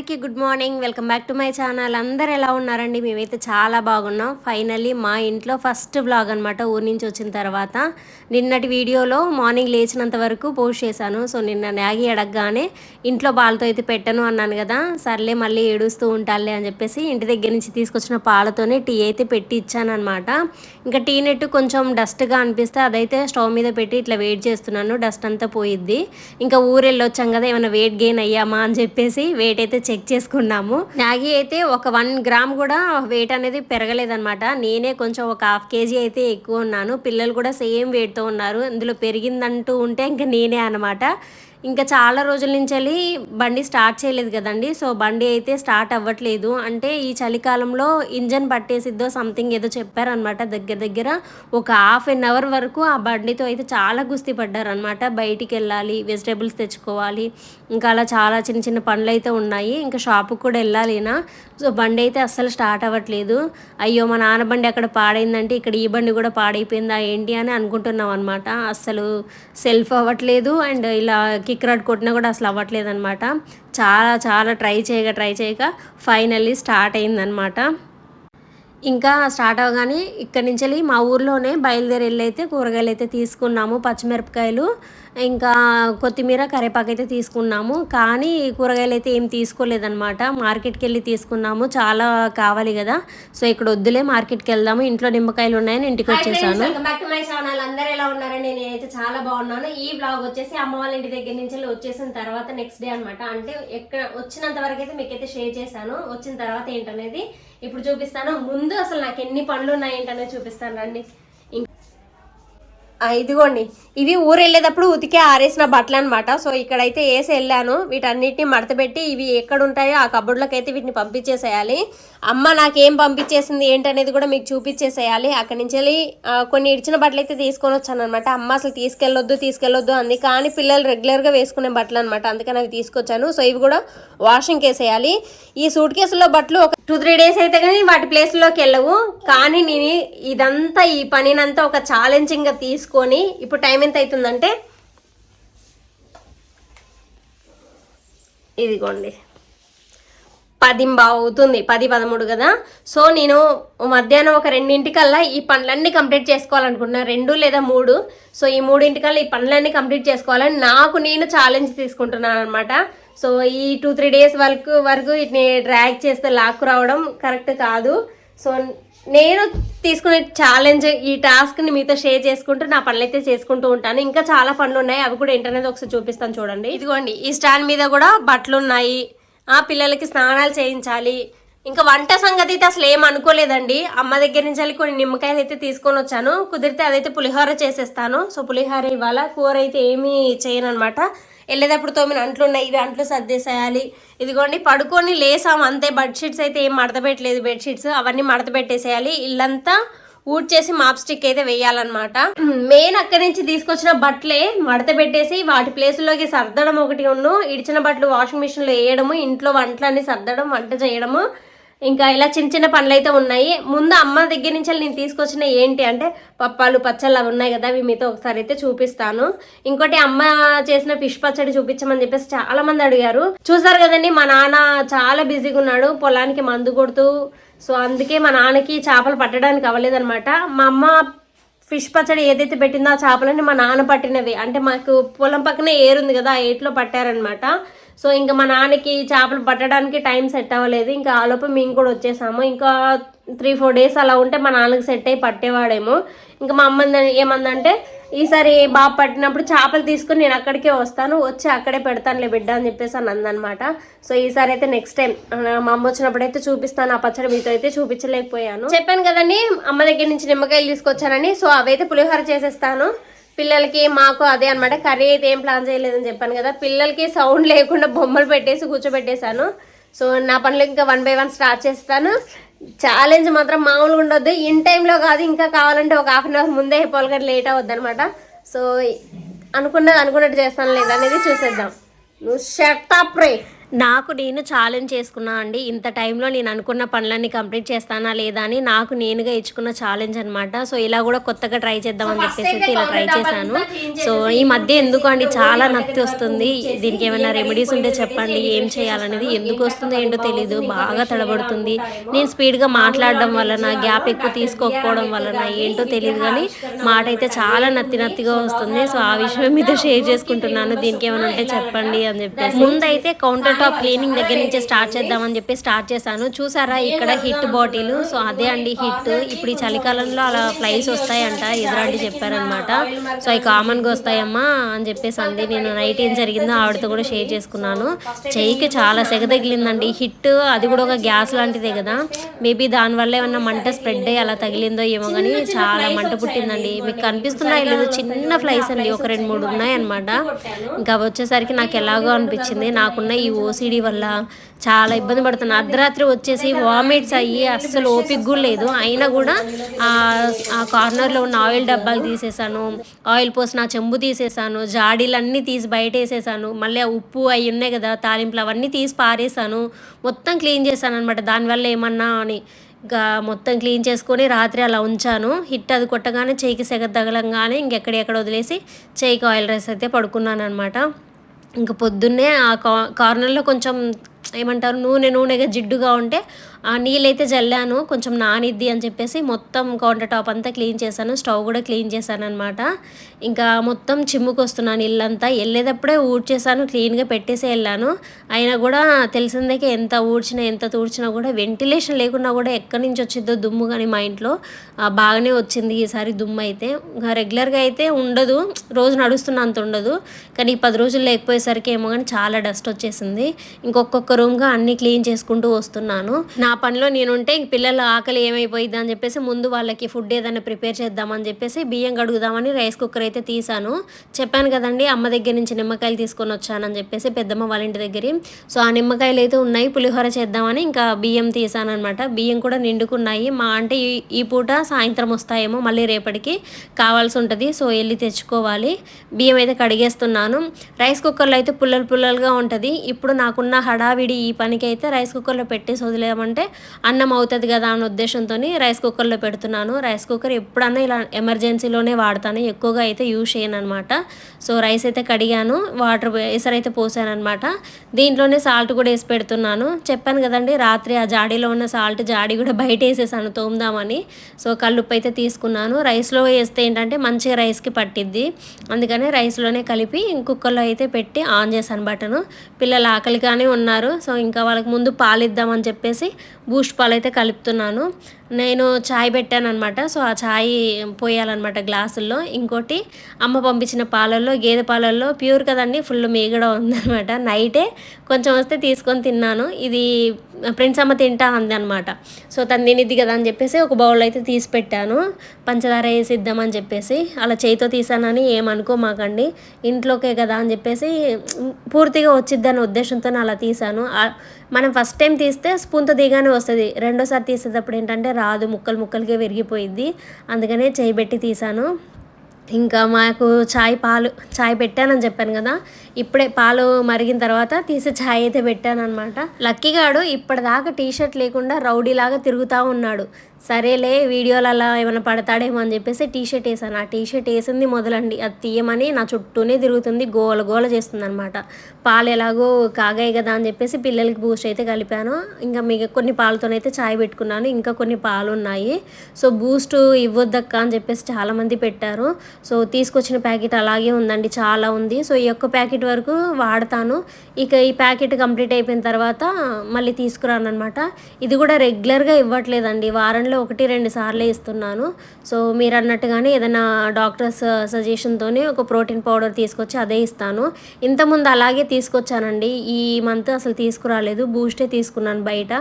అందరికీ good morning. Welcome back to my channel. అందరు ఎలా ఉన్నారండి? మేమైతే చాలా బాగున్నాం. ఫైనల్లీ మా ఇంట్లో ఫస్ట్ బ్లాగ్ అనమాట ఊరి నుంచి వచ్చిన తర్వాత నిన్నటి వీడియోలో మార్నింగ్ లేచినంత వరకు పోస్ట్ చేశాను. సో నిన్న మ్యాగీ అడగగానే ఇంట్లో పాలతో అయితే పెట్టను అన్నాను కదా సర్లే మళ్ళీ ఏడుస్తూ ఉంటాలే అని చెప్పేసి ఇంటి దగ్గర నుంచి తీసుకొచ్చిన పాలతోనే టీ అయితే పెట్టి ఇచ్చాను అనమాట ఇంకా టీ నెట్ కొంచెం డస్ట్గా అనిపిస్తే అదైతే స్టవ్ మీద పెట్టి ఇట్లా వెయిట్ చేస్తున్నాను. డస్ట్ అంతా పోయిద్ది. ఇంకా ఊరు వెళ్ళొచ్చాం కదా ఏమైనా వెయిట్ గెయిన్ అయ్యామా అని చెప్పేసి వెయిట్ అయితే చెక్ చేసుకున్నాము. మ్యాగీ అయితే ఒక వన్ గ్రామ్ కూడా వెయిట్ అనేది పెరగలేదనమాట నేనే కొంచెం ఒక హాఫ్ కేజీ అయితే ఎక్కువ ఉన్నాను. పిల్లలు కూడా సేమ్ వెయిట్తో ఉన్నారు. ఇందులో పెరిగిందంటూ ఉంటే ఇంకా నేనే అనమాట ఇంకా చాలా రోజుల నుంచి వెళ్ళి బండి స్టార్ట్ చేయలేదు కదండి. సో బండి అయితే స్టార్ట్ అవ్వట్లేదు. అంటే ఈ చలికాలంలో ఇంజన్ పట్టేసిద్దో సంథింగ్ ఏదో చెప్పారనమాట దగ్గర దగ్గర. ఒక హాఫ్ అన్ అవర్ వరకు ఆ బండితో అయితే చాలా గుస్తీ పడ్డారనమాట బయటికి వెళ్ళాలి వెజిటేబుల్స్ తెచ్చుకోవాలి. ఇంకా అలా చాలా చిన్న చిన్న పనులు అయితే ఉన్నాయి. ఇంకా షాపుకి కూడా వెళ్ళాలినా సో బండి అయితే అస్సలు స్టార్ట్ అవ్వట్లేదు. అయ్యో మా నాన్న బండి అక్కడ పాడైందంటే ఇక్కడ ఈ బండి కూడా పాడైపోయిందా ఏంటి అని అనుకుంటున్నాం అనమాట అస్సలు సెల్ఫ్ అవ్వట్లేదు. అండ్ ఇలా కిక్ రాడ్ కొట్టినా కూడా అసలు అవ్వట్లేదు అనమాట చాలా చాలా ట్రై చేయగా ట్రై చేయగా ఫైనల్లీ స్టార్ట్ అయిందనమాట ఇంకా స్టార్ట్ అవగానే ఇక్కడి నుంచి వెళ్ళి మా ఊర్లోనే బయలుదేరి వెళ్ళి అయితే కూరగాయలు అయితే తీసుకున్నాము పచ్చిమిరపకాయలు ఇంకా కొత్తిమీర కరివేపాకు అయితే తీసుకున్నాము. కానీ కూరగాయలు అయితే ఏం తీసుకోలేదన్నమాట. మార్కెట్కి వెళ్ళి తీసుకున్నాము. చాలా కావాలి కదా. సో ఇక్కడ వద్దులే మార్కెట్కి వెళ్దాము ఇంట్లో నిమ్మకాయలు ఉన్నాయని ఇంటికి వచ్చేసాను. అందరూ ఎలా ఉన్నారండి నేనైతే చాలా బాగున్నాను. ఈ బ్లాగ్ వచ్చేసి అమ్మ వాళ్ళ ఇంటి దగ్గర నుంచి వచ్చేసిన తర్వాత నెక్స్ట్ డే అనమాట అంటే ఎక్కడ వచ్చినంత వరకు అయితే మీకైతే షేర్ చేశాను. వచ్చిన తర్వాత ఏంటనేది ఇప్పుడు చూపిస్తాను. ముందు అసలు నాకు ఎన్ని పనులు ఉన్నాయి ఏంటనేది చూపిస్తాను రండి ఇదిగోండి. ఇవి ఊరు వెళ్ళేటప్పుడు ఉతికే ఆరేసిన బట్టలు అనమాట సో ఇక్కడైతే వేసి వెళ్ళాను. వీటన్నిటిని మడతపెట్టి ఇవి ఎక్కడ ఉంటాయో ఆ కబోర్డ్లోకి అయితే వీటిని పంపించేసేయాలి. అమ్మ నాకేం పంపించేసింది ఏంటనేది కూడా మీకు చూపించేసేయాలి. అక్కడి నుంచి వెళ్ళి కొన్ని ఇడిచిన బట్టలు అయితే తీసుకొని వచ్చాను అనమాట అమ్మ అసలు తీసుకెళ్ళొద్దు తీసుకెళ్ళొద్దు అంది. కానీ పిల్లలు రెగ్యులర్గా వేసుకునే బట్టలు అనమాట అందుకని అవి తీసుకొచ్చాను. సో ఇవి కూడా వాషింగ్ వేసేయాలి ఈ సూట్ కేసులో బట్టలు ఒక టూ త్రీ డేస్ అయితే కానీ వాటి ప్లేస్లోకి వెళ్ళవు. కానీ నేను ఇదంతా ఈ పనినంతా ఒక ఛాలెంజింగ్గా తీసుకొని ఇప్పుడు టైం ఎంత అవుతుందంటే ఇదిగోండి. పది అవుతుంది పది పదమూడు కదా. సో నేను మధ్యాహ్నం ఒక రెండింటికల్లా ఈ పనులన్నీ కంప్లీట్ చేసుకోవాలనుకుంటున్నా. రెండు లేదా మూడు. సో ఈ మూడింటికల్లా ఈ పనులన్నీ కంప్లీట్ చేసుకోవాలని నాకు నేను ఛాలెంజ్ తీసుకుంటున్నాను అనమాట సో ఈ టూ త్రీ డేస్ వరకు వరకు వీటిని డ్రాగ్ చేస్తే లాక్కు రావడం కరెక్ట్ కాదు. సో నేను తీసుకునే ఛాలెంజ్ ఈ టాస్క్ని మీతో షేర్ చేసుకుంటూ నా పనులు అయితే చేసుకుంటూ ఉంటాను. ఇంకా చాలా పనులు ఉన్నాయి అవి కూడా ఏంటనేది ఒకసారి చూపిస్తాను చూడండి. ఇదిగోండి ఈ స్టాండ్ మీద కూడా బట్టలు ఉన్నాయి ఆ పిల్లలకి స్నానాలు చేయించాలి. ఇంకా వంట సంగతి అయితే అసలు ఏం అనుకోలేదండి. అమ్మ దగ్గర నుంచి వెళ్ళి కొన్ని నిమ్మకాయలు అయితే తీసుకొని వచ్చాను. కుదిరితే అదైతే పులిహోర చేసేస్తాను. సో పులిహోర ఇవాళ కూర అయితే ఏమీ చేయను అనమాట వెళ్ళేటప్పుడు తోమిన అంట్లు ఉన్నాయి ఇవి అంట్లు సర్దేసేయాలి. ఇదిగోండి పడుకొని లేసాం అంతే. బెడ్షీట్స్ అయితే ఏం మడత పెట్టలేదు బెడ్షీట్స్ అవన్నీ మడతపెట్టేసేయాలి ఇల్లంతా ఊడ్ చేసి మాప్ స్టిక్ అయితే వేయాలన్నమాట. మెయిన్ అక్కడి నుంచి తీసుకొచ్చిన బట్టలే మడత పెట్టేసి వాటి ప్లేసుల్లోకి సర్దడం ఒకటి ఉన్ను ఇడిచిన బట్టలు వాషింగ్ మిషన్లో వేయడము ఇంట్లో వంటలన్నీ సర్దడం వంట చేయడము. ఇంకా ఇలా చిన్న చిన్న పనులు అయితే ఉన్నాయి. ముందు అమ్మ దగ్గర నుంచి నేను తీసుకొచ్చిన ఏంటి అంటే పప్పాలు పచ్చళ్ళు అవి ఉన్నాయి కదా అవి మీతో ఒకసారి అయితే చూపిస్తాను. ఇంకోటి అమ్మ చేసిన ఫిష్ పచ్చడి చూపించమని చెప్పేసి చాలా మంది అడిగారు. చూసారు కదండి మా నాన్న చాలా బిజీగా ఉన్నాడు పొలానికి మందు కొడుతూ సో అందుకే మా నాన్నకి చేపలు పట్టడానికి అవ్వలేదన్నమాట. మా అమ్మ ఫిష్ పచ్చడి ఏదైతే పెట్టిందో ఆ చేపలని మా నాన్న పట్టినవి. అంటే మాకు పొలం పక్కనే ఏరుంది కదా ఆ ఏట్లో పట్టారనమాట సో ఇంకా మా నాన్నకి చేపలు పట్టడానికి టైం సెట్ అవ్వలేదు. ఇంకా ఆలోపు మేము కూడా వచ్చేసాము. ఇంకా త్రీ ఫోర్ డేస్ అలా ఉంటే మా నాన్నకి సెట్ అయ్యి పట్టేవాడేమో. ఇంకా మా అమ్మ ఏమందంటే ఈసారి బాబు పట్టినప్పుడు చేపలు తీసుకుని నేను అక్కడికే వస్తాను. వచ్చి అక్కడే పెడతానులే బిడ్డ అని చెప్పేసి అని అందనమాట. సో ఈసారి అయితే నెక్స్ట్ టైం మా అమ్మ వచ్చినప్పుడు అయితే చూపిస్తాను. ఆ పచ్చడి మీతో అయితే చూపించలేకపోయాను. చెప్పాను కదండి అమ్మ దగ్గర నుంచి నిమ్మకాయలు తీసుకొచ్చానని. సో అవైతే పులిహోర చేసేస్తాను. పిల్లలకి మాకు అదే అనమాట కర్రీ అయితే ఏం ప్లాన్ చేయలేదని చెప్పాను కదా. పిల్లలకి సౌండ్ లేకుండా బొమ్మలు పెట్టేసి కూర్చోబెట్టేశాను. సో నా పనులు ఇంకా వన్ బై వన్ స్టార్ట్ చేస్తాను. ఛాలెంజ్ మాత్రం మామూలుగా ఉండొద్దు. ఇన్ టైంలో కాదు ఇంకా కావాలంటే ఒక హాఫ్ అన్ అవర్ ముందే అయిపోవాలి కానీ లేట్ అవ్వద్దు అనమాట సో అనుకున్నది అనుకున్నట్టు చేస్తాను. లేదా అనేది చూసేద్దాం. నువ్వు షట్ అప్ నాకు నేను ఛాలెంజ్ చేసుకున్నా అండి. ఇంత టైంలో నేను అనుకున్న పనులన్నీ కంప్లీట్ చేస్తానా లేదా అని నాకు నేనుగా ఇచ్చుకున్న ఛాలెంజ్ అనమాట సో ఇలా కూడా కొత్తగా ట్రై చేద్దామని చెప్పేసి ఇలా ట్రై చేశాను. సో ఈ మధ్య ఎందుకు అండి? చాలా నత్తి వస్తుంది. దీనికి ఏమైనా రెమెడీస్ ఉంటే చెప్పండి. ఏం చేయాలనేది ఎందుకు వస్తుందో ఏంటో తెలియదు బాగా తడబడుతుంది. నేను స్పీడ్గా మాట్లాడడం వలన గ్యాప్ ఎక్కువ తీసుకోకపోవడం వలన ఏంటో తెలియదు కానీ మాట అయితే చాలా నత్తి నత్తిగా వస్తుంది. సో ఆ విషయం మీతో షేర్ చేసుకుంటున్నాను. దీనికి ఏమైనా ఉంటే చెప్పండి అని చెప్పేసి. ముందైతే కౌంటర్ టాప్ క్లీనింగ్ దగ్గర నుంచి స్టార్ట్ చేద్దామని చెప్పి స్టార్ట్ చేశాను. చూసారా ఇక్కడ హిట్ బాటిల్? సో అదే అండి హిట్. ఇప్పుడు ఈ చలికాలంలో అలా ఫ్లైస్ వస్తాయంట ఎదురాంటి చెప్పారనమాట సో అవి కామన్గా వస్తాయమ్మా అని చెప్పేసి అంది. నేను నైట్ ఏం జరిగిందో ఆవిడతో కూడా షేర్ చేసుకున్నాను. చెయ్యికి చాలా సెగ తగిలిందండి. హిట్ అది కూడా ఒక గ్యాస్ లాంటిదే కదా. మేబీ దానివల్ల ఏమన్నా మంట స్ప్రెడ్ అయ్యి అలా తగిలిందో ఏమో కానీ చాలా మంట పుట్టిందండి. మీకు కనిపిస్తున్నాయి లేదు చిన్న ఫ్లైస్ అండి. ఒక రెండు మూడు ఉన్నాయన్నమాట. ఇంకా వచ్చేసరికి నాకు ఎలాగో అనిపించింది. నాకున్న ఈ ఓసిడి వల్ల చాలా ఇబ్బంది పడుతున్నాను అర్ధరాత్రి వచ్చేసి వామిట్స్ అయ్యి అస్సలు ఓపిక కూడా లేదు. అయినా కూడా ఆ కార్నర్లో ఉన్న ఆయిల్ డబ్బాలు తీసేసాను ఆయిల్ పోసిన చెంబు తీసేసాను జాడీలన్నీ తీసి బయట వేసేసాను మళ్ళీ ఆ ఉప్పు అవి ఉన్నాయి కదా తాలింపులు అవన్నీ తీసి పారేసాను మొత్తం క్లీన్ చేశాను అనమాట దానివల్ల ఏమన్నా అని ఇంకా మొత్తం క్లీన్ చేసుకొని రాత్రి అలా ఉంచాను. హిట్ అది కొట్టగానే చేయికి సెగ తగలంగానే ఇంకెక్కడెక్కడ వదిలేసి చేయికి ఆయిల్ రైస్ అయితే పడుకున్నాను అనమాట ఇంకా పొద్దున్నే ఆ కార్నర్లో కొంచెం ఏమంటారు నూనె నూనెగా జిడ్డుగా ఉంటే నీళ్ళైతే జల్లాను కొంచెం నానిద్ది అని చెప్పేసి మొత్తం కౌంటర్ టాప్ అంతా క్లీన్ చేశాను స్టవ్ కూడా క్లీన్ చేశాను అనమాట ఇంకా మొత్తం చిమ్ముకు వస్తున్నాను ఇల్లంతా వెళ్ళేటప్పుడే ఊడ్చేసాను క్లీన్గా పెట్టేసి వెళ్ళాను. అయినా కూడా తెలిసిందే ఎంత ఊడ్చినా ఎంత తూడ్చినా కూడా వెంటిలేషన్ లేకున్నా కూడా ఎక్కడి నుంచి వచ్చిందో దుమ్ము కానీ మా ఇంట్లో బాగానే వచ్చింది ఈసారి దుమ్ము అయితే. ఇంకా రెగ్యులర్గా అయితే ఉండదు రోజు నడుస్తున్నంత ఉండదు. కానీ పది రోజులు లేకపోయేసరికి ఏమో కానీ చాలా డస్ట్ వచ్చేసింది. ఇంకొక్కొక్క రూమ్గా అన్నీ క్లీన్ చేసుకుంటూ వస్తున్నాను. నా నా పనిలో నేనుంటే పిల్లల ఆకలి ఏమైపోయింది అని చెప్పేసి ముందు వాళ్ళకి ఫుడ్ ఏదైనా ప్రిపేర్ చేద్దామని చెప్పేసి బియ్యం కడుగుదామని రైస్ కుక్కర్ అయితే తీసాను చెప్పాను కదండి అమ్మ దగ్గర నుంచి నిమ్మకాయలు తీసుకొని వచ్చానని చెప్పేసి పెద్దమ్మ వాళ్ళ ఇంటి దగ్గర. సో ఆ నిమ్మకాయలు అయితే ఉన్నాయి పులిహోర చేద్దామని ఇంకా బియ్యం తీసాను అనమాట బియ్యం కూడా నిండుకున్నాయి. మా అంటే ఈ పూట సాయంత్రం వస్తాయేమో మళ్ళీ రేపటికి కావాల్సి ఉంటుంది. సో వెళ్ళి తెచ్చుకోవాలి. బియ్యం అయితే కడిగేస్తున్నాను. రైస్ కుక్కర్లో అయితే పుల్లలు పుల్లలుగా ఉంటుంది. ఇప్పుడు నాకున్న హడావిడి ఈ పనికి అయితే రైస్ కుక్కర్లో పెట్టేసి వదిలేమంటే అంటే అన్నం అవుతుంది కదా అన్న ఉద్దేశంతో రైస్ కుక్కర్లో పెడుతున్నాను. రైస్ కుక్కర్ ఎప్పుడన్నా ఇలా ఎమర్జెన్సీలోనే వాడతాను. ఎక్కువగా అయితే యూజ్ చేయను అనమాట సో రైస్ అయితే కడిగాను. వాటర్ ఎసరైతే పోసాను అనమాట దీంట్లోనే సాల్ట్ కూడా వేసి పెడుతున్నాను. చెప్పాను కదండి రాత్రి ఆ జాడీలో ఉన్న సాల్ట్ జాడీ కూడా బయట వేసేసాను తోముదామని. సో కల్లుప్పు అయితే తీసుకున్నాను. రైస్లో వేస్తే ఏంటంటే మంచిగా రైస్కి పట్టిద్ది. అందుకని రైస్లోనే కలిపి కుక్కర్లో అయితే పెట్టి ఆన్ చేశాను బటను. పిల్లలు ఆకలిగానే ఉన్నారు. సో ఇంకా వాళ్ళకి ముందు పాలిద్దామని చెప్పేసి బూస్ట్ పాలు అయితే కలుపుతున్నాను. నేను ఛాయ్ పెట్టాను అనమాట సో ఆ ఛాయ్ పోయాలన్నమాట గ్లాసుల్లో. ఇంకోటి అమ్మ పంపించిన పాలల్లో గేదె పాలల్లో ప్యూర్ కదండి ఫుల్ మీగడ ఉందనమాట నైటే కొంచెం వస్తే తీసుకొని తిన్నాను. ఇది ఫ్రెండ్స్ అమ్మ తింటా అంది అనమాట సో తను తినిద్ది కదా అని చెప్పేసి ఒక బౌల్ అయితే తీసి పెట్టాను. పంచదార వేసి ఇద్దామని చెప్పేసి అలా చేయితో తీసానని ఏమనుకోమాకండి ఇంట్లోకే కదా అని చెప్పేసి పూర్తిగా వచ్చిద్దనే ఉద్దేశంతో అలా తీసాను. మనం ఫస్ట్ టైం తీస్తే స్పూన్తో దిగానే వస్తుంది. రెండోసారి తీసేటప్పుడు ఏంటంటే రాదు ముక్కలు ముక్కలుగా విరిగిపోయిద్ది. అందుకనే చేయి పెట్టి తీసాను. ఇంకా మాకు చాయ్ పాలు చాయ్ పెట్టానని చెప్పాను కదా. ఇప్పుడే పాలు మరిగిన తర్వాత తీసి ఛాయ్ అయితే పెట్టాను అనమాట లక్కీగాడు ఇప్పటిదాకా టీ షర్ట్ లేకుండా రౌడీలాగా తిరుగుతూ ఉన్నాడు. సరేలే వీడియోలు అలా ఏమైనా పడతాడేమో అని చెప్పేసి టీ షర్ట్ వేసాను. ఆ టీ షర్ట్ వేసింది మొదలండి. అది తీయమని నా చుట్టూనే తిరుగుతుంది గోల గోల చేస్తుంది అనమాట పాలు ఎలాగో కాగాయి కదా అని చెప్పేసి పిల్లలకి బూస్ట్ అయితే కలిపాను. ఇంకా మిగ కొన్ని పాలతోనైతే చాయ్ పెట్టుకున్నాను. ఇంకా కొన్ని పాలు ఉన్నాయి సో బూస్ట్ ఇవ్వద్దక్క అని చెప్పేసి చాలామంది పెట్టారు. సో తీసుకొచ్చిన ప్యాకెట్ అలాగే ఉందండి చాలా ఉంది. సో ఈ యొక్క ప్యాకెట్ వరకు వాడతాను. ఇక ఈ ప్యాకెట్ కంప్లీట్ అయిపోయిన తర్వాత మళ్ళీ తీసుకురాను అనమాట ఇది కూడా రెగ్యులర్గా ఇవ్వట్లేదండి. వారంలో వారంలో ఒకటి రెండు సార్లే ఇస్తున్నాను. సో మీరు అన్నట్టుగానే ఏదైనా డాక్టర్స్ సజెషన్తోనే ఒక ప్రోటీన్ పౌడర్ తీసుకొచ్చి అదే ఇస్తాను. ఇంతకుముందు అలాగే తీసుకొచ్చానండి. ఈ మంత్ అసలు తీసుకురాలేదు. బూస్టే తీసుకున్నాను బయట.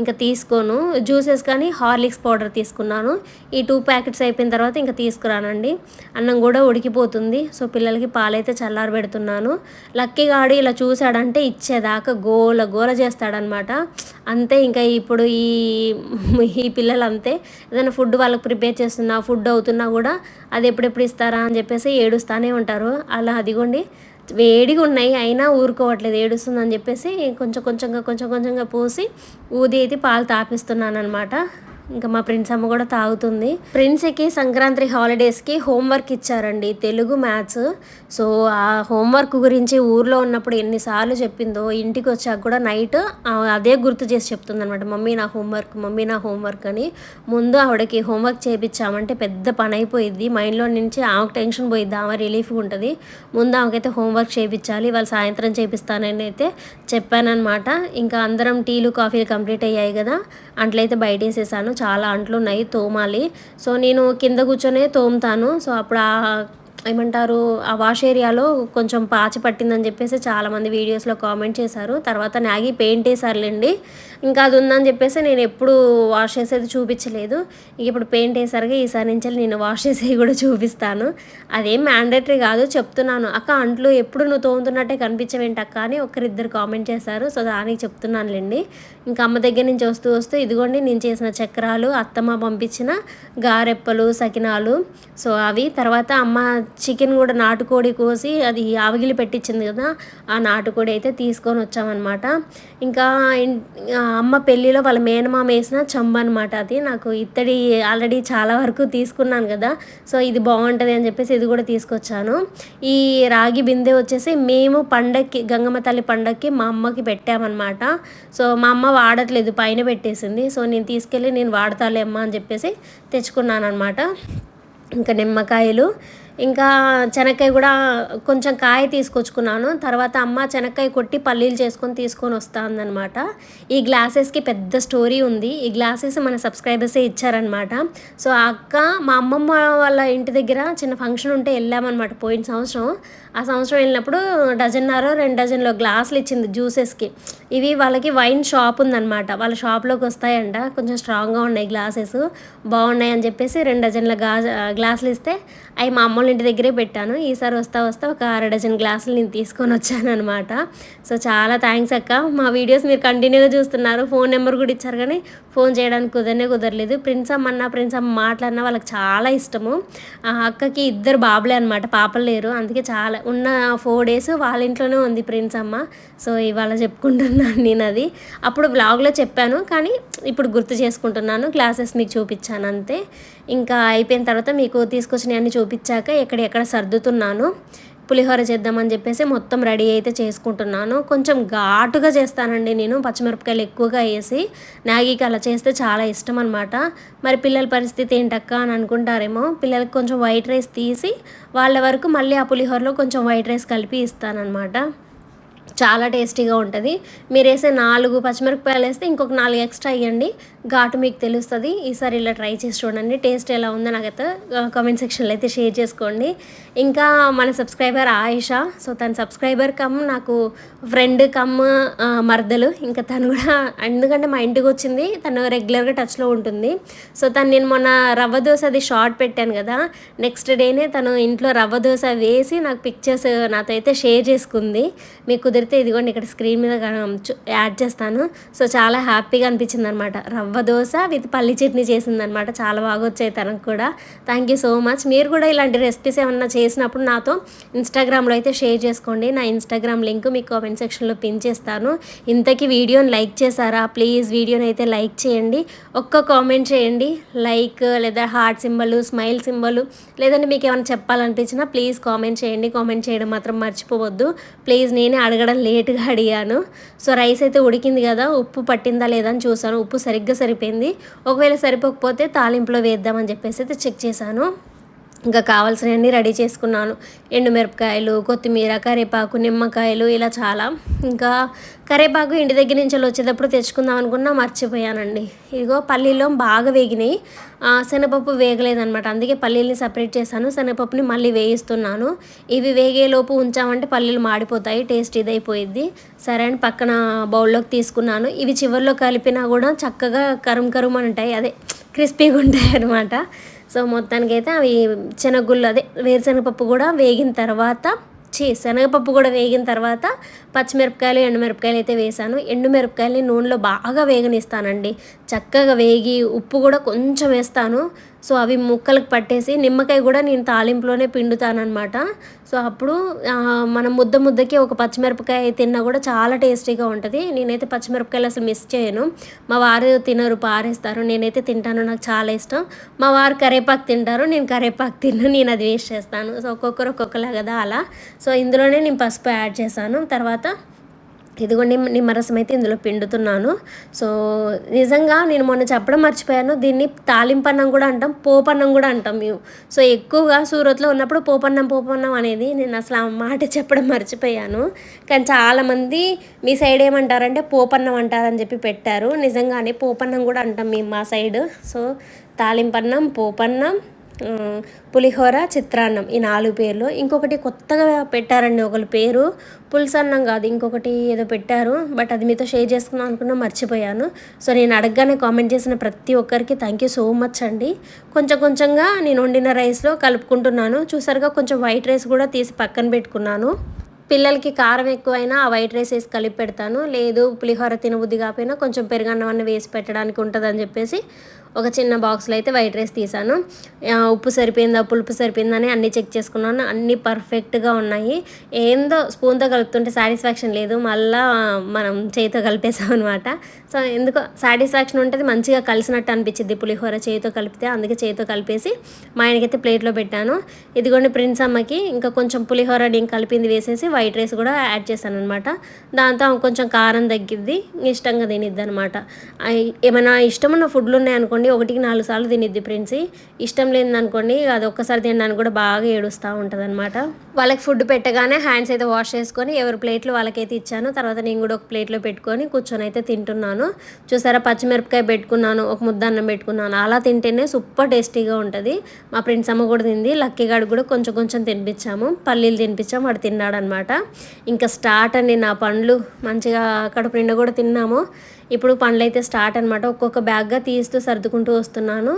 ఇంకా తీసుకోను. జ్యూసెస్ కానీ హార్లిక్స్ పౌడర్ తీసుకున్నాను. ఈ టూ ప్యాకెట్స్ అయిపోయిన తర్వాత ఇంకా తీసుకురానండి. అన్నం కూడా ఉడికిపోతుంది. సో పిల్లలకి పాలైతే చల్లారి పెడుతున్నాను. లక్కీగాడు ఇలా చూశాడంటే ఇచ్చేదాకా గోల గోల చేస్తాడనమాట అంతే ఇంకా ఇప్పుడు ఈ ఈ పిల్లలు అంతే. ఏదైనా ఫుడ్ వాళ్ళకి ప్రిపేర్ చేస్తున్నా ఫుడ్ అవుతున్నా కూడా అది ఎప్పుడెప్పుడు ఇస్తారా అని చెప్పేసి ఏడుస్తూనే ఉంటారు. అలా అదిగోండి. వేడిగా ఉన్నాయి అయినా ఊరుకోవట్లేదు ఏడుస్తుందని చెప్పేసి కొంచెం కొంచెంగా కొంచెం కొంచెంగా పోసి ఊది అయితే పాలు తాపిస్తున్నాను అనమాట ఇంకా మా ఫ్రెండ్స్ అమ్మ కూడా తాగుతుంది. ఫ్రెండ్స్కి సంక్రాంతి హాలిడేస్కి హోంవర్క్ ఇచ్చారండి తెలుగు మ్యాథ్స్. సో ఆ హోంవర్క్ గురించి ఊర్లో ఉన్నప్పుడు ఎన్నిసార్లు చెప్పిందో ఇంటికి వచ్చాక కూడా నైట్ అదే గుర్తు చేసి చెప్తుంది అనమాట మమ్మీ నా హోంవర్క్ మమ్మీ నా హోంవర్క్ అని. ముందు ఆవిడకి హోంవర్క్ చేయించామంటే పెద్ద పని అయిపోయింది మైండ్లో నుంచి ఆమెకు టెన్షన్ పోయిద్ది ఆమె రిలీఫ్గా ఉంటుంది. ముందు ఆమెకైతే హోంవర్క్ చేయించాలి వాళ్ళు సాయంత్రం చేపిస్తానని అయితే చెప్పానమాట ఇంకా అందరం టీలు కాఫీలు కంప్లీట్ అయ్యాయి కదా. అంట్లయితే బయట వేసేసాను చాలా అంట్లు ఉన్నాయి తోమాలి. సో నేను కింద కూర్చొనే తోముతాను. సో అప్పుడు ఆ ఏమంటారు ఆ వాష్ ఏరియాలో కొంచెం పాచి పట్టిందని చెప్పేసి చాలామంది వీడియోస్లో కామెంట్ చేశారు. తర్వాత నాగి పెయింట్ వేసారులేండి. ఇంకా అది ఉందని చెప్పేసి నేను ఎప్పుడు వాష్ చేసేది చూపించలేదు. ఇప్పుడు పెయింట్ వేసారుగా ఈసారి నుంచి నేను వాష్ చేసేవి కూడా చూపిస్తాను. అదేం మ్యాండేటరీ కాదు చెప్తున్నాను. అక్క అంట్లు ఎప్పుడు నువ్వు తోముతున్నట్టే కనిపించవేంటి అక్క అని ఒకరిద్దరు కామెంట్ చేశారు. సో దానికి చెప్తున్నానులేండి. ఇంకా అమ్మ దగ్గర నుంచి వస్తూ వస్తూ ఇదిగోండి నేను చేసిన చక్రాలు అత్తమ్మ పంపించిన గారెప్పలు సకినాలు. సో అవి తర్వాత అమ్మ చికెన్ కూడా నాటుకోడి కోసి అది ఆవగిలి పెట్టించింది కదా ఆ నాటుకోడి అయితే తీసుకొని వచ్చామన్నమాట. ఇంకా అమ్మ పెళ్ళిలో వాళ్ళ మేనమామ వేసిన చంబ అనమాట అది. నాకు ఇత్తడి ఆల్రెడీ చాలా వరకు తీసుకున్నాను కదా సో ఇది బాగుంటుంది అని చెప్పేసి ఇది కూడా తీసుకొచ్చాను. ఈ రాగి బిందె వచ్చేసి మేము పండక్కి గంగమ్మ తల్లి పండక్కి మా అమ్మకి పెట్టామన్నమాట. సో మా అమ్మ వాడట్లేదు పైన పెట్టేసింది. సో నేను తీసుకెళ్ళి నేను వాడతాలే అమ్మ అని చెప్పేసి తెచ్చుకున్నాను అనమాట ఇంకా నిమ్మకాయలు ఇంకా చెనక్కాయ కూడా కొంచెం కాయ తీసుకొచ్చుకున్నాను. తర్వాత అమ్మ చెనక్కాయ కొట్టి పల్లీలు చేసుకొని తీసుకొని వస్తుందన్నమాట. ఈ గ్లాసెస్కి పెద్ద స్టోరీ ఉంది. ఈ గ్లాసెస్ మన సబ్స్క్రైబర్సే ఇచ్చారనమాట సో ఆ అక్క మా అమ్మమ్మ వాళ్ళ ఇంటి దగ్గర చిన్న ఫంక్షన్ ఉంటే వెళ్ళామన్నమాట పోయిన సంవత్సరం. ఆ సంవత్సరం వెళ్ళినప్పుడు డజన్నర రెండు డజన్లో గ్లాసులు ఇచ్చింది జ్యూసెస్కి. ఇవి వాళ్ళకి వైన్ షాప్ ఉందన్నమాట. వాళ్ళ షాప్లోకి వస్తాయంట. కొంచెం స్ట్రాంగ్గా ఉన్నాయి గ్లాసెస్. బాగున్నాయి అని చెప్పేసి రెండు డజన్ల గ్లాసులు ఇస్తే అవి మా అమ్మ వాళ్ళ ఇంటి దగ్గరే పెట్టాను. ఈసారి వస్తా వస్తా ఒక అర డజన్ గ్లాసులు నేను తీసుకొని వచ్చాను అనమాట సో చాలా థ్యాంక్స్ అక్క. మా వీడియోస్ మీరు కంటిన్యూగా చూస్తున్నారు. ఫోన్ నెంబర్ కూడా ఇచ్చారు కానీ ఫోన్ చేయడానికి కుదరనే కుదరలేదు. ప్రిన్స్ అమ్మ అన్న ప్రిన్స్ అమ్మ మాట్లాడినా వాళ్ళకి చాలా ఇష్టము. ఆ అక్కకి ఇద్దరు బాబులే అనమాట పాపలు లేరు. అందుకే చాలా ఉన్న ఫోర్ డేస్ వాళ్ళ ఇంట్లోనే ఉంది ప్రిన్స్ అమ్మ. సో ఇవాళ చెప్పుకుంటున్నాను నేను అది. అప్పుడు బ్లాగ్లో చెప్పాను కానీ ఇప్పుడు గుర్తు చేసుకుంటున్నాను. క్లాసెస్ మీకు చూపించాను అంతే. ఇంకా అయిపోయిన తర్వాత మీకు తీసుకొచ్చినవన్నీ చూపించాక ఎక్కడెక్కడ సర్దుతున్నాను పులిహోర చేద్దామని చెప్పేసి మొత్తం రెడీ అయితే చేసుకుంటున్నాను. కొంచెం ఘాటుగా చేస్తానండి నేను పచ్చిమిరపకాయలు ఎక్కువగా వేసి. నాగీకి అలా చేస్తే చాలా ఇష్టం అనమాట మరి పిల్లల పరిస్థితి ఏంటక్క అని అనుకుంటారేమో. పిల్లలకి కొంచెం వైట్ రైస్ తీసి వాళ్ళ వరకు మళ్ళీ ఆ పులిహోరలో కొంచెం వైట్ రైస్ కలిపి ఇస్తానన్నమాట. చాలా టేస్టీగా ఉంటుంది. మీరు వేసే నాలుగు పచ్చిమిరపకాయలు వేస్తే ఇంకొక నాలుగు ఎక్స్ట్రా వేయండి. ఘాటు మీకు తెలుస్తుంది. ఈసారి ఇలా ట్రై చేసి చూడండి. టేస్ట్ ఎలా ఉందో నాకైతే కామెంట్ సెక్షన్లో అయితే షేర్ చేసుకోండి. ఇంకా మన సబ్స్క్రైబర్ ఆయిషా. సో తన సబ్స్క్రైబర్ కమ్ నాకు ఫ్రెండ్ కమ్ మర్దలు. ఇంకా తను కూడా ఎందుకంటే మా ఇంటికి వచ్చింది. తను రెగ్యులర్గా టచ్లో ఉంటుంది. సో తను నేను మొన్న రవ్వ దోశ అది షార్ట్ పెట్టాను కదా. నెక్స్ట్ డేనే తను ఇంట్లో రవ్వ దోశ వేసి నాకు పిక్చర్స్ నాతో అయితే షేర్ చేసుకుంది. మీకు కుదిరితే ఇదిగోండి ఇక్కడ స్క్రీన్ మీద యాడ్ చేస్తాను. సో చాలా హ్యాపీగా అనిపించింది అనమాట రవ్వ దోశ విత్ పల్లి చట్నీ చేసిందనమాట చాలా బాగా వచ్చాయి తనకు కూడా. థ్యాంక్ యూ సో మచ్ మీరు కూడా ఇలాంటి రెసిపీస్ ఏమన్నా చేసినప్పుడు నాతో ఇన్స్టాగ్రామ్లో అయితే షేర్ చేసుకోండి. నా ఇన్స్టాగ్రామ్ లింక్ మీకు కామెంట్ సెక్షన్లో పిన్ చేస్తాను. ఇంతకీ వీడియోని లైక్ చేశారా? ప్లీజ్ వీడియోని అయితే లైక్ చేయండి. ఒక్క కామెంట్ చేయండి. లైక్ లేదా హార్ట్ సింబల్ స్మైల్ సింబల్ లేదంటే మీకు ఏమైనా చెప్పాలనిపించినా ప్లీజ్ కామెంట్ చేయండి. కామెంట్ చేయడం మాత్రం మర్చిపోవద్దు. ప్లీజ్ నేనే అడగడం లేట్గా అడిగాను. సో రైస్ అయితే ఉడికింది కదా. ఉప్పు పట్టిందా లేదా అని చూసాను ఉప్పు సరిగ్గా సరిపోయింది. ఒకవేళ సరిపోకపోతే తాలింపులో వేద్దామని చెప్పేసి అయితే చెక్ చేశాను. ఇంకా కావాల్సినవన్నీ రెడీ చేసుకున్నాను. ఎండుమిరపకాయలు కొత్తిమీర కరివేపాకు నిమ్మకాయలు ఇలా చాలా. ఇంకా కరివేపాకు ఇంటి దగ్గర నుంచి వచ్చేటప్పుడు తెచ్చుకుందాం అనుకున్నా మర్చిపోయానండి. ఇదిగో పల్లీలో బాగా వేగినాయి. శనగపప్పు వేగలేదనమాట అందుకే పల్లీల్ని సపరేట్ చేశాను. శనగపప్పుని మళ్ళీ వేయిస్తున్నాను. ఇవి వేగేలోపు ఉంచామంటే పల్లీలు మాడిపోతాయి. టేస్ట్ ఇదైపోయిద్ది. సరే అని పక్కన బౌల్లోకి తీసుకున్నాను. ఇవి చివరిలో కలిపినా కూడా చక్కగా కరుం కరుం అని ఉంటాయి. అదే క్రిస్పీగా ఉంటాయి అనమాట సో మొత్తానికైతే అవి శనగగుళ్ళు అదే వేరుశనగపప్పు కూడా వేగిన తర్వాత చే శనగపప్పు కూడా వేగిన తర్వాత పచ్చిమిరపకాయలు ఎండుమిరపకాయలు అయితే వేసాను. ఎండుమిరపకాయలని నూనెలో బాగా వేగనిస్తానండి. చక్కగా వేగి ఉప్పు కూడా కొంచెం వేస్తాను. సో అవి ముక్కలకు పట్టేసి నిమ్మకాయ కూడా నేను తాలింపులోనే పిండుతానమాట సో అప్పుడు మనం ముద్ద ముద్దకి ఒక పచ్చిమిరపకాయ తిన్నా కూడా చాలా టేస్టీగా ఉంటుంది. నేనైతే పచ్చిమిరపకాయలు అసలు మిస్ చేయను. మా వారు తినరు పారేస్తారు. నేనైతే తింటాను నాకు చాలా ఇష్టం. మా వారు కరేపాకు తింటారు నేను కరేపాకు తిన్ను నేను అది వేస్ట్ చేస్తాను. సో ఒక్కొక్కరు ఒక్కొక్కలా కదా అలా. సో ఇందులోనే నేను పసుపు యాడ్ చేశాను. తర్వాత ఇదిగోండి నిమ్మరసం అయితే ఇందులో పిండుతున్నాను. సో నిజంగా నేను మొన్న చెప్పడం మర్చిపోయాను. దీన్ని తాలింపన్నం కూడా అంటాం పోపన్నం కూడా అంటాం. మేము సో ఎక్కువగా సూరత్లో ఉన్నప్పుడు పోపన్నం పోపన్నం అనేది నేను అసలు ఆ మాట చెప్పడం మర్చిపోయాను. కానీ చాలామంది మీ సైడ్ ఏమంటారంటే పోపన్నం అంటారని చెప్పి పెట్టారు. నిజంగానే పోపన్నం కూడా అంటాం మేము మా సైడ్. సో తాలింపన్నం పోపన్నం పులిహోర చిత్రాన్నం ఈ నాలుగు పేర్లు. ఇంకొకటి కొత్తగా పెట్టారండి ఒకళ్ళ పేరు. పులుసన్నం కాదు ఇంకొకటి ఏదో పెట్టారు. బట్ అది మీతో షేర్ చేసుకుందాం అనుకున్నా మర్చిపోయాను. సో నేను అడగగానే కామెంట్ చేసిన ప్రతి ఒక్కరికి థ్యాంక్ యూ సో మచ్ అండి. కొంచెం కొంచెంగా నేను వండిన రైస్లో కలుపుకుంటున్నాను. చూసారుగా కొంచెం వైట్ రైస్ కూడా తీసి పక్కన పెట్టుకున్నాను. పిల్లలకి కారం ఎక్కువైనా ఆ వైట్ రైస్ వేసి కలిపి పెడతాను. లేదు పులిహోర తినబుద్ధి కాకపోయినా కొంచెం పెరుగన్నం అన్న వేసి పెట్టడానికి ఉంటుందని చెప్పేసి ఒక చిన్న బాక్స్లో అయితే వైట్ రైస్ తీసాను. ఉప్పు సరిపోయిందా పులుపు సరిపోయిందని అన్నీ చెక్ చేసుకున్నాను. అన్నీ పర్ఫెక్ట్గా ఉన్నాయి. ఏందో స్పూన్తో కలుపుతుంటే సాటిస్ఫాక్షన్ లేదు. మళ్ళా మనం చేతితో కలిపేసాం అనమాట సో ఎందుకో సాటిస్ఫాక్షన్ ఉంటుంది మంచిగా కలిసినట్టు అనిపించింది పులిహోర చేతితో కలిపితే. అందుకే చేతితో కలిపేసి మా ఆయనకైతే ప్లేట్లో పెట్టాను. ఇదిగోండి ప్రిన్స్ అమ్మకి ఇంకా కొంచెం పులిహోర నేను కలిపింది వేసేసి వైట్ రైస్ కూడా యాడ్ చేశాను అనమాట దాంతో కొంచెం కారం తగ్గిద్ది ఇష్టంగా తినిద్ది అనమాట ఏమైనా ఇష్టమున్న ఫుడ్లు ఉన్నాయనుకోండి అనుకోండి ఒకటికి నాలుగు సార్లు తినిద్ది ప్రిన్సీ ఇష్టం లేదనుకోండి అది ఒక్కసారి తినడానికి కూడా బాగా ఏడుస్తూ ఉంటుంది అనమాట వాళ్ళకి ఫుడ్ పెట్టగానే హ్యాండ్స్ అయితే వాష్ చేసుకొని ఎవరి ప్లేట్లు వాళ్ళకైతే ఇచ్చాను. తర్వాత నేను కూడా ఒక ప్లేట్లో పెట్టుకొని కూర్చొని అయితే తింటున్నాను. చూసారా పచ్చిమిరపకాయ పెట్టుకున్నాను ఒక ముద్ద అన్నం పెట్టుకున్నాను. అలా తింటేనే సూపర్ టేస్టీగా ఉంటుంది. మా ఫ్రెండ్స్ అమ్మ కూడా తింది. లక్కీగాడు కూడా కొంచెం కొంచెం తినిపించాము. పల్లీలు తినిపించాము. వాడు తిన్నాడనమాట ఇంకా స్టార్ట్ అండి నా పండ్లు. మంచిగా కడుపు నిండా కూడా తిన్నాము. ఇప్పుడు పండ్లు అయితే స్టార్ట్ అనమాట ఒక్కొక్క బ్యాగ్గా తీస్తూ సర్దుకుంటూ వస్తున్నాను.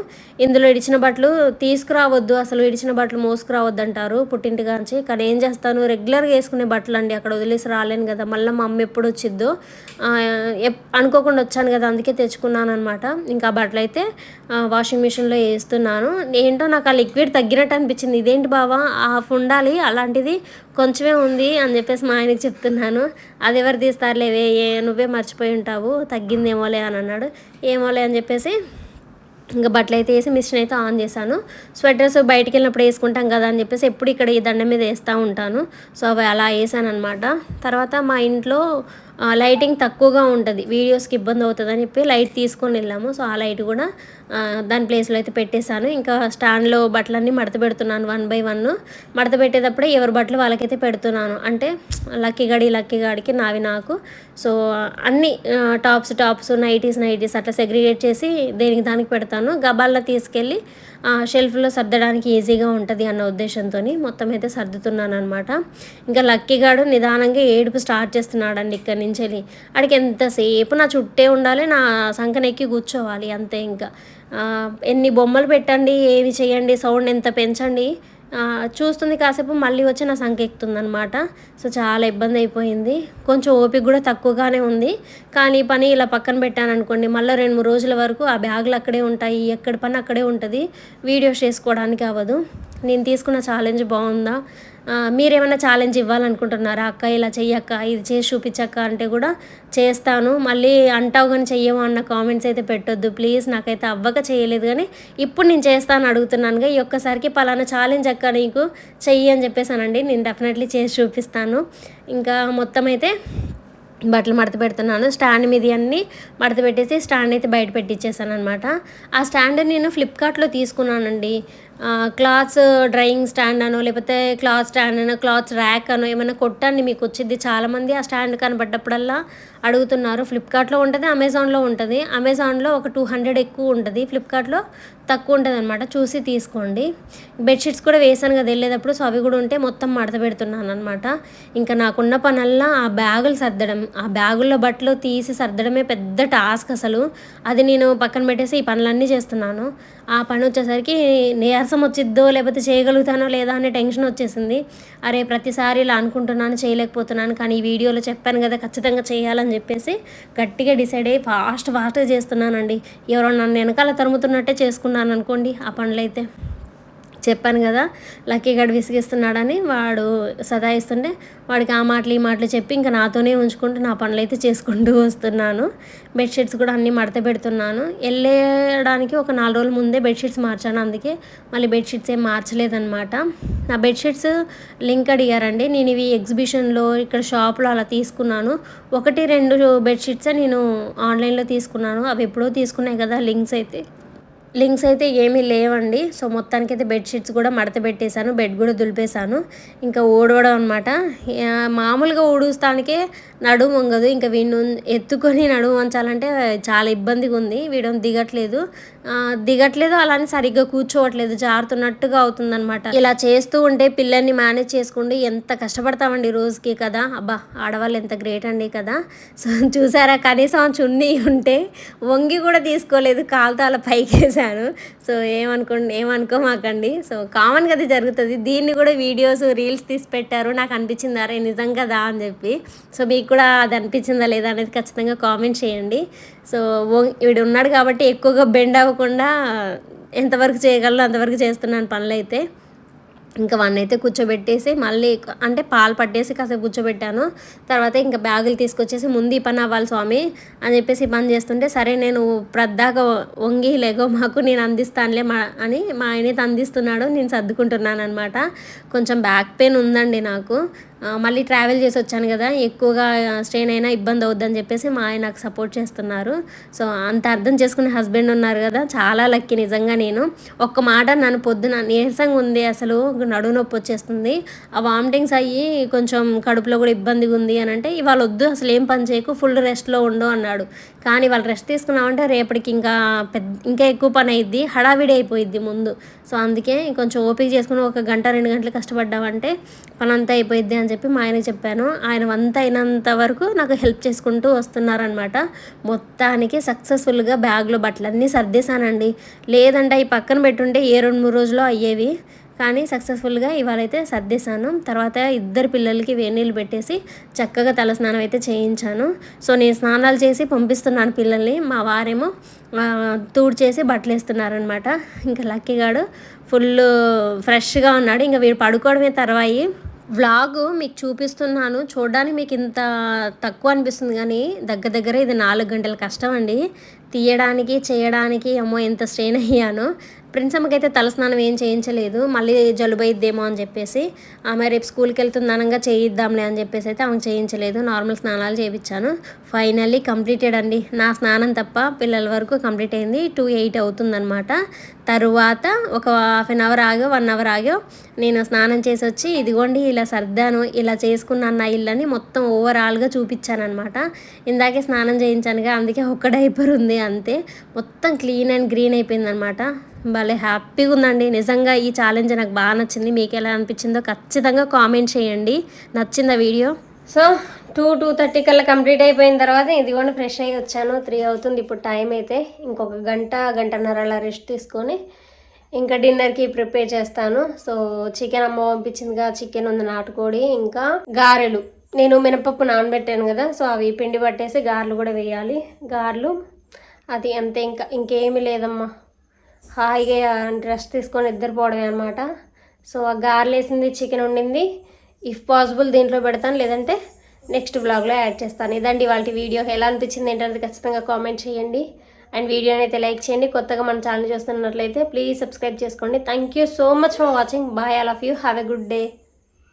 ఇందులో ఇడిచిన బట్టలు తీసుకురావద్దు అసలు ఇడిచిన బట్టలు మోసుకురావద్దు అంటారు పుట్టింటిగాంచి కానీ ఏం చేస్తాను? రెగ్యులర్గా వేసుకునే బట్టలు అండి అక్కడ వదిలేసి రాలేను కదా. మళ్ళీ మా అమ్మ ఎప్పుడు వచ్చిద్దో అనుకోకుండా వచ్చాను కదా అందుకే తెచ్చుకున్నాను అనమాట ఇంకా బట్టలు అయితే వాషింగ్ మిషన్లో వేస్తున్నాను. ఏంటో నాకు ఆ లిక్విడ్ తగ్గినట్టు అనిపించింది. ఇదేంటి బావా? హాఫ్ ఉండాలి అలాంటిది కొంచెమే ఉంది అని చెప్పేసి మా ఆయనకి చెప్తున్నాను. అది ఎవరు తీస్తారులేవే ఏ నువ్వే మర్చిపోయి ఉంటావు తగ్గిందేమోలే అని అన్నాడు. ఏమోలే అని చెప్పేసి ఇంకా బట్టలు అయితే వేసి మిషన్ అయితే ఆన్ చేశాను. స్వెటర్స్ బయటికి వెళ్ళినప్పుడు వేసుకుంటాం కదా అని చెప్పేసి ఎప్పుడు ఇక్కడ ఈ దండం మీద వేస్తూ ఉంటాను. సో అవి అలా వేసాను అనమాట తర్వాత మా ఇంట్లో లైటింగ్ తక్కువగా ఉంటుంది. వీడియోస్కి ఇబ్బంది అవుతుందని చెప్పి లైట్ తీసుకొని వెళ్ళాము. సో ఆ లైట్ కూడా దాని ప్లేస్లో అయితే పెట్టేశాను. ఇంకా స్టాండ్లో బట్టలన్నీ మడత పెడుతున్నాను వన్ బై వన్. మడత పెట్టేటప్పుడే ఎవరి బట్టలు వాళ్ళకైతే పెడుతున్నాను. అంటే లక్కీ గడి లక్కీ గాడికి నావి నాకు. సో అన్ని టాప్స్ టాప్స్ నైటీస్ నైటీస్ అట్లా సెగ్రిగేట్ చేసి దేనికి దానికి పెడతాను. గబాల్లో తీసుకెళ్ళి షెల్ఫ్లో సర్దడానికి ఈజీగా ఉంటుంది అన్న ఉద్దేశంతో మొత్తం అయితే సర్దుతున్నాను అనమాట ఇంకా లక్కీగాడు నిదానంగా ఏడుపు స్టార్ట్ చేస్తున్నాడండి ఇక్కడి నుంచి వెళ్ళి ఆడికి ఎంతసేపు నా చుట్టే ఉండాలి నా సంకనెక్కి కూర్చోవాలి అంతే ఇంకా. ఎన్ని బొమ్మలు పెట్టండి ఏమి చేయండి సౌండ్ ఎంత పెంచండి. చూస్తుంది కాసేపు మళ్ళీ వచ్చి నా సంఖ్య ఎక్కుతుందనమాట సో చాలా ఇబ్బంది అయిపోయింది. కొంచెం ఓపిక కూడా తక్కువగానే ఉంది. కానీ పని ఇలా పక్కన పెట్టాను అనుకోండి మళ్ళీ రెండు మూడు రోజుల వరకు ఆ బ్యాగులు అక్కడే ఉంటాయి. ఎక్కడ పని అక్కడే ఉంటుంది. వీడియోస్ చేసుకోవడానికి అవ్వదు. నేను తీసుకున్న ఛాలెంజ్ బాగుందా? మీరేమైనా ఛాలెంజ్ ఇవ్వాలనుకుంటున్నారా? అక్క ఇలా చెయ్యక్క ఇది చేసి చూపించక్క అంటే కూడా చేస్తాను. మళ్ళీ అంటావు కానీ చెయ్యము అన్న కామెంట్స్ అయితే పెట్టొద్దు. ప్లీజ్ నాకైతే అవ్వక చేయలేదు కానీ ఇప్పుడు నేను చేస్తాను అడుగుతున్నానుగా. ఈ ఒక్కసారికి పలానా ఛాలెంజ్ అక్క నీకు చెయ్యి అని చెప్పేసానండి. నేను డెఫినెట్లీ చేసి చూపిస్తాను. ఇంకా మొత్తం అయితే బట్టలు మడత పెడుతున్నాను. స్టాండ్ మీద అన్నీ మడత పెట్టేసి స్టాండ్ అయితే బయట పెట్టించేసాను అనమాట ఆ స్టాండ్ నేను ఫ్లిప్కార్ట్లో తీసుకున్నానండి. క్లాత్స్ డ్రైయింగ్ స్టాండ్ అనో లేకపోతే క్లాత్ స్టాండ్ అనో క్లాత్స్ ర్యాక్ అనో ఏమైనా కొట్టండి మీకు వచ్చింది. చాలామంది ఆ స్టాండ్ కనబడ్డప్పుడల్లా అడుగుతున్నారు. ఫ్లిప్కార్ట్లో ఉంటుంది అమెజాన్లో ఉంటుంది. అమెజాన్లో ఒక టూ హండ్రెడ్ ఎక్కువ ఉంటుంది. ఫ్లిప్కార్ట్లో తక్కువ ఉంటుంది అనమాట చూసి తీసుకోండి. బెడ్షీట్స్ కూడా వేసాను కదా వెళ్ళేటప్పుడు. సో అవి కూడా ఉంటే మొత్తం మడత పెడుతున్నాను అనమాట ఇంకా నాకున్న పనల్లా ఆ బ్యాగులు సర్దడం ఆ బ్యాగుల్లో బట్టలు తీసి సర్దడమే పెద్ద టాస్క్ అసలు. అది నేను పక్కన పెట్టేసి ఈ పనులన్నీ చేస్తున్నాను. ఆ పని వచ్చేసరికి నీరసం వచ్చిద్దో లేకపోతే చేయగలుగుతానో లేదా అనే టెన్షన్ వచ్చేసింది. అరే ప్రతిసారి ఇలా అనుకుంటున్నాను చేయలేకపోతున్నాను కానీ ఈ వీడియోలో చెప్పాను కదా ఖచ్చితంగా చేయాలని చెప్పేసి గట్టిగా డిసైడ్ అయ్యి ఫాస్ట్ ఫాస్ట్గా చేస్తున్నానండి. ఎవరో నన్ను వెనకాల తరుముతున్నట్టే చేసుకున్నాను అనుకోండి ఆ పనులైతే. చెప్పాను కదా లక్కీ గడు విసిగిస్తున్నాడని వాడు సదాయిస్తుంటే వాడికి ఆ మాటలు ఈ మాటలు చెప్పి ఇంకా నాతోనే ఉంచుకుంటూ నా పనులు అయితే చేసుకుంటూ వస్తున్నాను. బెడ్షీట్స్ కూడా అన్నీ మడత పెడుతున్నాను. వెళ్ళడానికి ఒక నాలుగు రోజుల ముందే బెడ్షీట్స్ మార్చాను. అందుకే మళ్ళీ బెడ్షీట్స్ ఏం మార్చలేదన్నమాట. నా బెడ్షీట్స్ లింక్ అడిగారండి. నేను ఇవి ఎగ్జిబిషన్లో ఇక్కడ షాప్లో అలా తీసుకున్నాను. ఒకటి రెండు బెడ్షీట్సే నేను ఆన్లైన్లో తీసుకున్నాను. అవి ఎప్పుడో తీసుకున్నాయి కదా లింక్స్ అయితే. లింక్స్ అయితే ఏమీ లేవండి. సో మొత్తానికి అయితే బెడ్షీట్స్ కూడా మడత పెట్టేశాను బెడ్ కూడా దులిపేశాను. ఇంకా ఊడవడం అనమాట మామూలుగా ఊడుస్తానికే నడుము వంగదు. ఇంకా వీడిని ఎత్తుకొని నడుము వంచాలంటే చాలా ఇబ్బందిగా ఉంది. వీడు దిగట్లేదు. దిగట్లేదు అలానే సరిగ్గా కూర్చోవట్లేదు. జారుతున్నట్టుగా అవుతుందనమాట ఇలా చేస్తూ ఉంటే పిల్లల్ని మేనేజ్ చేసుకుంటూ ఎంత కష్టపడతామండి రోజుకి కదా. అబ్బా ఆడవాళ్ళు ఎంత గ్రేట్ అండి కదా. సో చూసారా కనీసం చున్నీ ఉంటే వంగి కూడా తీసుకోలేదు. కాలుతో అలా పైకి వేసాను సో ఏమనుకోండి ఏమనుకోమాకండి. సో కామన్గా అది జరుగుతుంది. దీన్ని కూడా వీడియోస్ రీల్స్ తీసి పెట్టారు. నాకు అనిపించింది అరే నిజం కదా అని చెప్పి. సో మీకు కూడా అది అనిపించిందా లేదా అనేది ఖచ్చితంగా కామెంట్ చేయండి. సో వీడు ఉన్నాడు కాబట్టి ఎక్కువగా బెండ్ అవ్వకుండా ఎంతవరకు చేయగలను అంతవరకు చేస్తున్నాను పనులు అయితే ఇంకా వన్ అయితే కూర్చోబెట్టేసి మళ్ళీ అంటే పాలు పట్టేసి కాసేపు కూర్చోబెట్టాను. తర్వాత ఇంకా బ్యాగులు తీసుకొచ్చేసి ముందు ఈ పని అవ్వాలి స్వామి అని చెప్పేసి పని చేస్తుంటే సరే నేను ప్రద్దాక వంగి లేగో మాకు నేను అందిస్తానులే మా అని మా ఆయన అందిస్తున్నాడు. నేను సర్దుకుంటున్నాను అనమాట కొంచెం బ్యాక్ పెయిన్ ఉందండి నాకు. మళ్ళీ ట్రావెల్ చేసి వచ్చాను కదా ఎక్కువగా స్ట్రెయిన్ అయినా ఇబ్బంది అవుద్దని చెప్పేసి మా ఆయన నాకు సపోర్ట్ చేస్తున్నారు. సో అంత అర్థం చేసుకునే హస్బెండ్ ఉన్నారు కదా చాలా లక్కీ నిజంగా నేను. ఒక్క మాట నన్ను పొద్దున నీరసంగా ఉంది అసలు నడువు నొప్పి వచ్చేస్తుంది. ఆ వామిటింగ్స్ అయ్యి కొంచెం కడుపులో కూడా ఇబ్బందిగా ఉంది అని అంటే ఇవాళ వద్దు అసలు ఏం పని చేయకు ఫుల్ రెస్ట్లో ఉండు అన్నాడు. కానీ వాళ్ళు రెస్ట్ తీసుకున్నామంటే రేపటికి ఇంకా పెద్ద ఇంకా ఎక్కువ పని అయ్యిద్ది హడావిడి అయిపోయిద్ది ముందు. సో అందుకే కొంచెం ఓపిక చేసుకుని ఒక గంట రెండు గంటలు కష్టపడ్డామంటే పనంతా అయిపోయిద్ది అని చెప్పి మా ఆయన చెప్పాను. ఆయన వంత అయినంత వరకు నాకు హెల్ప్ చేసుకుంటూ వస్తున్నారనమాట మొత్తానికి సక్సెస్ఫుల్గా బ్యాగ్లో బట్టలన్నీ సర్దేశానండి. లేదంటే ఈ పక్కన పెట్టుంటే ఏ రెండు మూడు రోజులు అయ్యేవి. కానీ సక్సెస్ఫుల్గా ఇవాళైతే సర్దేశాను. తర్వాత ఇద్దరు పిల్లలకి వేనీళ్ళు పెట్టేసి చక్కగా తలస్నానం అయితే చేయించాను. సో నేను స్నానాలు చేసి పంపిస్తున్నాను పిల్లల్ని. మా వారేమో తూడు చేసి బట్టలు వేస్తున్నారనమాట ఇంకా లక్కీగాడు ఫుల్ ఫ్రెష్గా ఉన్నాడు. ఇంకా వీడు పడుకోవడమే తర్వాయి. వ్లాగ్ మీకు చూపిస్తున్నాను. చూడడానికి మీకు ఇంత తక్కువ అనిపిస్తుంది కానీ దగ్గర దగ్గర ఇది నాలుగు గంటల కష్టం అండి. తీయడానికి చేయడానికి అమ్మో ఎంత స్ట్రెయిన్ అయ్యాను. ప్రిన్సమ్మకైతే తలస్నానం ఏం చేయించలేదు. మళ్ళీ జలుబు అయిద్దేమో అని చెప్పేసి ఆమె రేపు స్కూల్కి వెళ్తుందనంగా చేయిద్దాంలే అని చెప్పేసి అయితే ఆమె చేయించలేదు. నార్మల్ స్నానాలు చేయించాను. ఫైనల్లీ కంప్లీటెడ్ అండి. నా స్నానం తప్ప పిల్లల వరకు కంప్లీట్ అయింది. టూ ఎయిట్ అవుతుందనమాట తరువాత ఒక half an hour ago one hour ago నేను స్నానం చేసి వచ్చి ఇదిగోండి ఇలా సర్దాను ఇలా చేసుకున్నాను నా ఇల్లని మొత్తం ఓవరాల్గా చూపించాను అనమాట ఇందాకే స్నానం చేయించానుగా అందుకే ఒక్క డైపర్ ఉంది అంతే. మొత్తం క్లీన్ అండ్ గ్రీన్ అయిపోయిందనమాట భలే హ్యాపీగా ఉందండి. నిజంగా ఈ ఛాలెంజ్ నాకు బాగా నచ్చింది. మీకు ఎలా అనిపించిందో ఖచ్చితంగా కామెంట్ చేయండి. నచ్చిందా video. So two two thirty కల్లా కంప్లీట్ అయిపోయిన తర్వాత ఇదిగోండి ఫ్రెష్ అయ్యి వచ్చాను. త్రీ అవుతుంది. ఇప్పుడు టైం అయితే ఇంకొక గంట గంటన్నర అలా రెస్ట్ తీసుకొని ఇంకా డిన్నర్కి ప్రిపేర్ చేస్తాను. సో చికెన్ అమ్మ పంపించిందిగా చికెన్ ఉంది నాటుకోడి ఇంకా గారెలు. నేను మినపప్పు నానబెట్టాను కదా సో అవి పిండి పట్టేసి గారెలు కూడా వేయాలి. గారెలు అది అంతే. ఇంకా ఇంకేమీ లేదమ్మా. హాయిగా రెస్ట్ తీసుకొని పోవడమే అనమాట సో ఆ గార్లు వేసింది చికెన్ ఉండింది ఇఫ్ పాసిబుల్ దీంట్లో పెడతాను లేదంటే నెక్స్ట్ బ్లాగ్లో యాడ్ చేస్తాను. ఇదండి వాళ్ళ వీడియో. ఎలా అనిపించింది ఏంటంటే ఖచ్చితంగా కామెంట్ చేయండి. అండ్ వీడియోని అయితే లైక్ చేయండి. కొత్తగా మన ఛానల్ చూస్తున్నట్లయితే ప్లీజ్ సబ్స్క్రైబ్ చేసుకోండి. Thank you so much for watching bye all of you have a good day